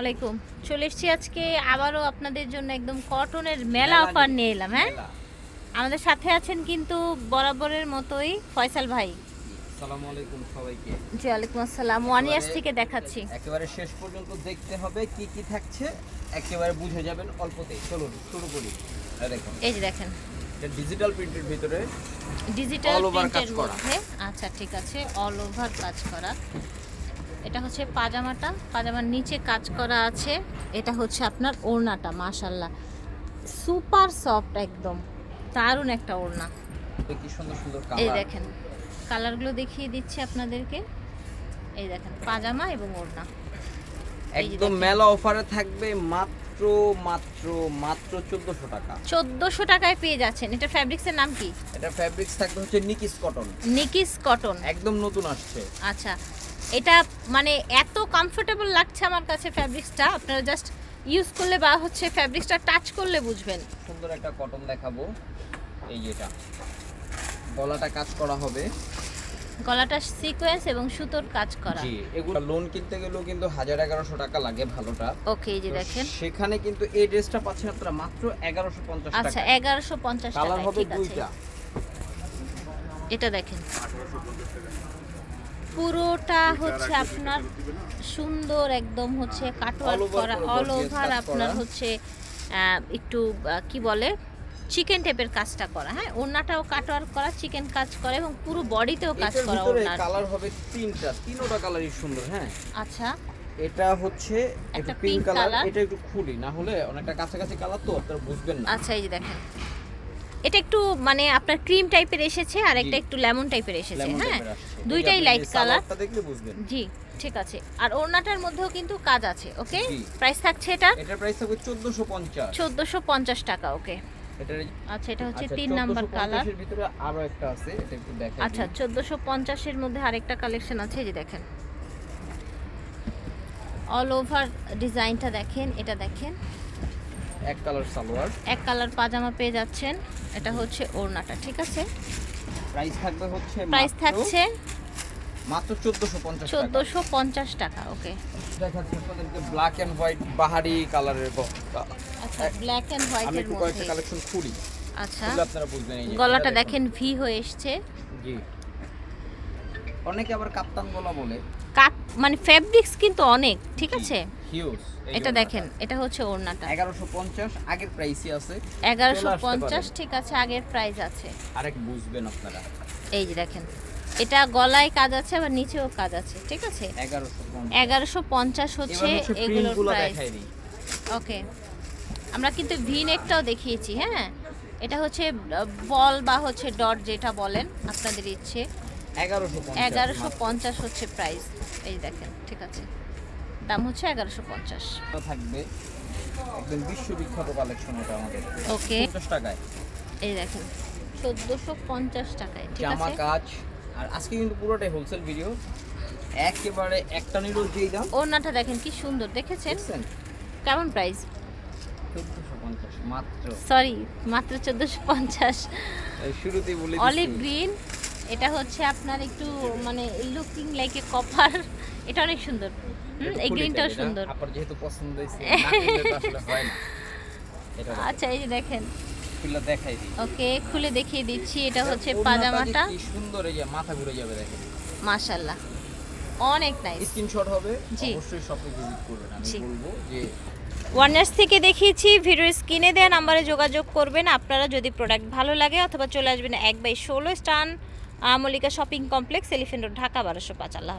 আলাইকুম। চলে এসেছি আজকে আবারও আপনাদের জন্য একদম কটনের মেলা অফার নিয়ে- এলাম হ্যাঁ? আমাদের সাথে আছেন কিন্তু বরাবরের মতোই ফয়সাল ভাই। আসসালামু আলাইকুম সবাইকে। জি ওয়ালাইকুম আসসালাম। ওয়ান ইয়ার্স থেকে দেখাচ্ছি। একেবারে শেষ পর্যন্ত দেখতে হবে কি কি থাকছে। একেবারে বুঝে যাবেন অল্পতেই। চলুন শুরু করি। এই দেখুন। এই যে দেখেন। এটা ডিজিটাল প্রিন্টের ভিতরে ডিজিটাল প্রিন্টের মধ্যে। আচ্ছা ঠিক আছে। অল ওভার কাজ করা। এটা হচ্ছে পাজামাটা। পাজামার নিচে কাজ করা আছে। এটা হচ্ছে আপনার ওড়নাটা মাশাল্লাহ সুপার সফট একদম। দারুণ একটা ওড়না। কি সুন্দর সুন্দর এই দেখেন কালারগুলো দেখিয়ে দিচ্ছি আপনাদেরকে। এই দেখেন পাজামা এবং ওড়না। একদম মেলা অফারে থাকবে মাত্র মাত্র মাত্র 1400 টাকা। চোদ্দোশো টাকায় পেয়ে যাচ্ছেন। এটা ফ্যাব্রিক্সের নাম কি? এটা ফ্যাব্রিক্স থাকবে হচ্ছে নিকিস কটন নিকিস কটন একদম নতুন আসছে। আচ্ছা এটা মানে এত কমফোর্টেবল লাগছে আমার কাছে ফ্যাব্রিক্সটা আপনারা জাস্ট ইউজ করলে বা হচ্ছে ফ্যাব্রিক্সটা টাচ করলে বুঝবেন। সুন্দর একটা কটন দেখাবো। এই যেটা গলাটা কাজ করা হবে। গলাটা সিকোয়েন্স এবং সুতোর কাজ করা। জি এগুলো লোন কিনতে গেলেও কিন্তু হাজার এগারোশো টাকা লাগে ভালোটা। ওকে এই যে দেখেন। সেখানে কিন্তু এই ড্রেসটা পাচ্ছেন আপনারা মাত্র এগারোশো পঞ্চাশ আচ্ছা 1150 টাকা কালার টাকা হবে দুইটা। এটা দেখেন। পুরোটা হচ্ছে আপনার সুন্দর একদম হচ্ছে কাটওয়ার্ক করা অল ওভার আপনার হচ্ছে একটু কি বলে চিকেন টাইপের কাজটা করা হ্যাঁ? ওড়নাটাও কাটওয়ার্ক করা চিকেন কাজ করা এবং পুরো বডিতেও কাজ করা ওড়নার। কালার হবে তিনটা তিনোটা কালারই সুন্দর হ্যাঁ? আচ্ছা। এটা হচ্ছে একটা একটা পিঙ্ক কালার এটা একটু খুলি না হলে অনেকটা কাছাকাছি কালার তো আপনারা বুঝবেন না। আচ্ছা এই যে দেখেন। এটা একটু মানে আপনার ক্রিম টাইপের এসেছে আর একটা একটু লেমন টাইপের এসেছে হ্যাঁ? দুইটাই লাইট কালার জি ঠিক আছে। আর ওড়নাটার মধ্যেও কিন্তু কাজ আছে ওকে? প্রাইস থাকছে এটা? এটার প্রাইস থাকবে চোদ্দোশো পঞ্চাশ। চোদ্দোশো পঞ্চাশ টাকা ওকে। আচ্ছা এটা হচ্ছে আচ্ছা, তিন নাম্বার কালারের ভিতরে আরও একটা আছে এটা একটু দেখাই আচ্ছা দিই। চোদ্দোশো পঞ্চাশের মধ্যে আরেকটা কালেকশন আছে এই যে দেখেন। অল ওভার ডিজাইনটা দেখেন এটা দেখেন। এক কালার সালোয়ার। এক কালার পাজামা পেয়ে যাচ্ছেন। এটা হচ্ছে ওড়নাটা ঠিক আছে? প্রাইস থাকবে হচ্ছে প্রাইস থাকছে মাত্র 1450 টাকা। চোদ্দোশো পঞ্চাশ টাকা ওকে। দেখাচ্ছি আপনাদেরকে ব্ল্যাক এন্ড হোয়াইট বাহারি কালারের আচ্ছা ব্ল্যাক অ্যান্ড আমি হোয়াইটের একটু কয়েকটা মধ্যে কালেকশন খুলি। আচ্ছা। আপনারা বুঝবেন এই গলাটা দেখেন ভি হয়ে এসছে। জি। অনেকে আবার কাপ্তান গলা বলে। কাট মানে ফেব্রিক্স কিন্তু অনেক ঠিক আছে? হিউজ এটা দেখেন এটা হচ্ছে ওড়নাটা। 1150 আগের প্রাইসই আছে। এগারোশো চলে আসতে পঞ্চাশ পারেন। ঠিক আছে আগের প্রাইস আছে। আরেক বুঝবেন আপনারা। এই যে দেখেন এটা গলায় কাজ আছে আবার নিচেও কাজ আছে ঠিক আছে? 1150 এগারোশো পঞ্চাশ হচ্ছে এগুলোর প্রাইস ওকে আমরা কিন্তু ভি নেকটাও দেখিয়েছি হ্যাঁ? এটা হচ্ছে বল বা হচ্ছে ডট যেটা বলেন আপনাদের ইচ্ছে। 1150 এগারোশো পঞ্চাশ হচ্ছে প্রাইস এই দেখেন ঠিক আছে? দাম হচ্ছে এগারোশো পঞ্চাশ। থাকবে একদম বিশ্ববিখ্যাত কালেকশন এটা আমাদের। ওকে। 50 টাকায়। এই দেখেন চোদ্দোশো পঞ্চাশ টাকায় ঠিক জামা কাজ আর আজকে কিন্তু পুরোটাই হোলসেল ভিডিও একেবারে একটা নিলেও যেই দাম। ওড়নাটা দেখেন কি সুন্দর দেখেছেন? কেমন প্রাইস পঞ্চাশ মাত্র। সরি মাত্র চোদ্দোশো পঞ্চাশ। শুরুতেই বলে অলিভ গ্রিন এটা হচ্ছে আপনার একটু মানে লুকিং লাইক এ কপার এটা অনেক সুন্দর। হুম, এই গ্রিনটাও সুন্দর। আপনার যেহেতু পছন্দ হয়েছে আসলে হয় না। আচ্ছা এই যে দেখেন। খুলে দেখাই দিই। ওকে খুলে দেখিয়ে দিচ্ছি। এটা হচ্ছে পাজামাটা। কি সুন্দর এই যে মাথা ঘুরে যাবে দেখেন। মাশাল্লাহ অনেক নাইস স্ক্রিনশট হবে অবশ্যই শপে ভিজিট করবেন। আমি বলব যে ওয়ার্নার্স থেকে দেখিয়েছি ভিডিওর স্ক্রিনে দেওয়া নাম্বারে যোগাযোগ করবেন। আপনারা যদি প্রোডাক্ট ভালো লাগে অথবা চলে আসবেন এক বাই ষোলো স্টান Mallika shopping complex elephant road Dhaka বারোশো পাঁচ আল্লাহ